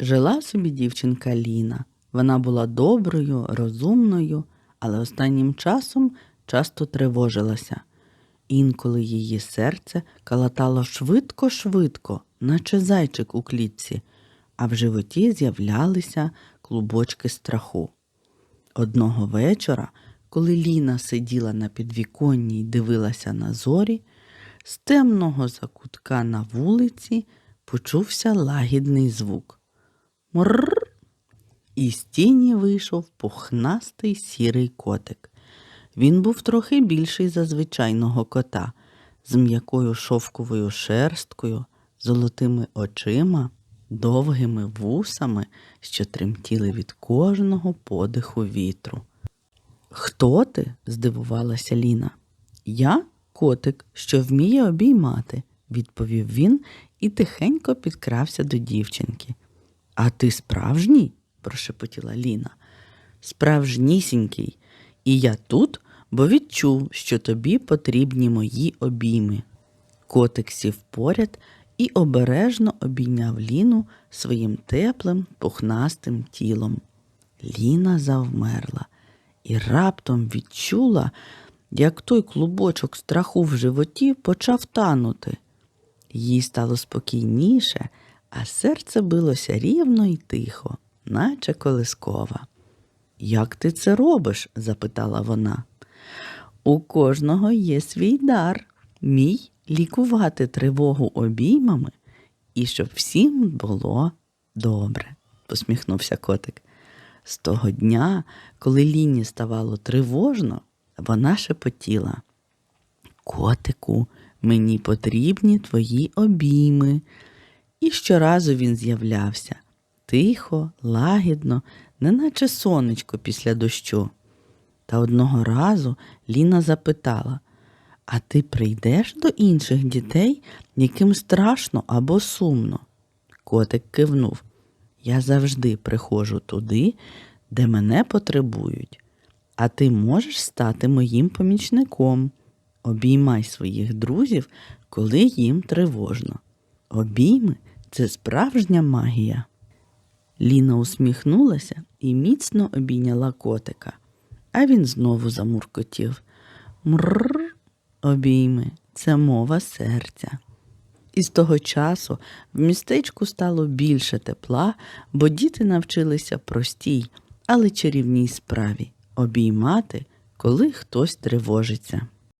Жила собі дівчинка Ліна. Вона була доброю, розумною, але останнім часом часто тривожилася. Інколи її серце калатало швидко-швидко, наче зайчик у клітці, а в животі з'являлися клубочки страху. Одного вечора, коли Ліна сиділа на підвіконні й дивилася на зорі, з темного закутка на вулиці почувся лагідний звук. Мрррр. І з тіні вийшов пухнастий сірий котик. Він був трохи більший за звичайного кота, з м'якою шовковою шерсткою, золотими очима, довгими вусами, що тремтіли від кожного подиху вітру. Хто ти? здивувалася Ліна. Я котик, що вміє обіймати, відповів він і тихенько підкрався до дівчинки. А ти справжній? прошепотіла Ліна. Справжнісінький. І я тут, бо відчув, що тобі потрібні мої обійми. Котик сів поряд і обережно обійняв Ліну своїм теплим, пухнастим тілом. Ліна завмерла і раптом відчула, як той клубочок страху в животі почав танути. Їй стало спокійніше, а серце билося рівно й тихо, наче колискова. Як ти це робиш? запитала вона. У кожного є свій дар, мій лікувати тривогу обіймами і щоб всім було добре, посміхнувся котик. З того дня, коли Ліні ставало тривожно, вона шепотіла. Котику, мені потрібні твої обійми. І щоразу він з'являвся тихо, лагідно, неначе сонечко після дощу. Та одного разу Ліна запитала А ти прийдеш до інших дітей, яким страшно або сумно? Котик кивнув. Я завжди приходжу туди, де мене потребують, а ти можеш стати моїм помічником. Обіймай своїх друзів, коли їм тривожно. Обійми це справжня магія. Ліна усміхнулася і міцно обійняла котика, а він знову замуркотів. Мрррр, обійми, це мова серця. І з того часу в містечку стало більше тепла, бо діти навчилися простій, але чарівній справі обіймати, коли хтось тривожиться.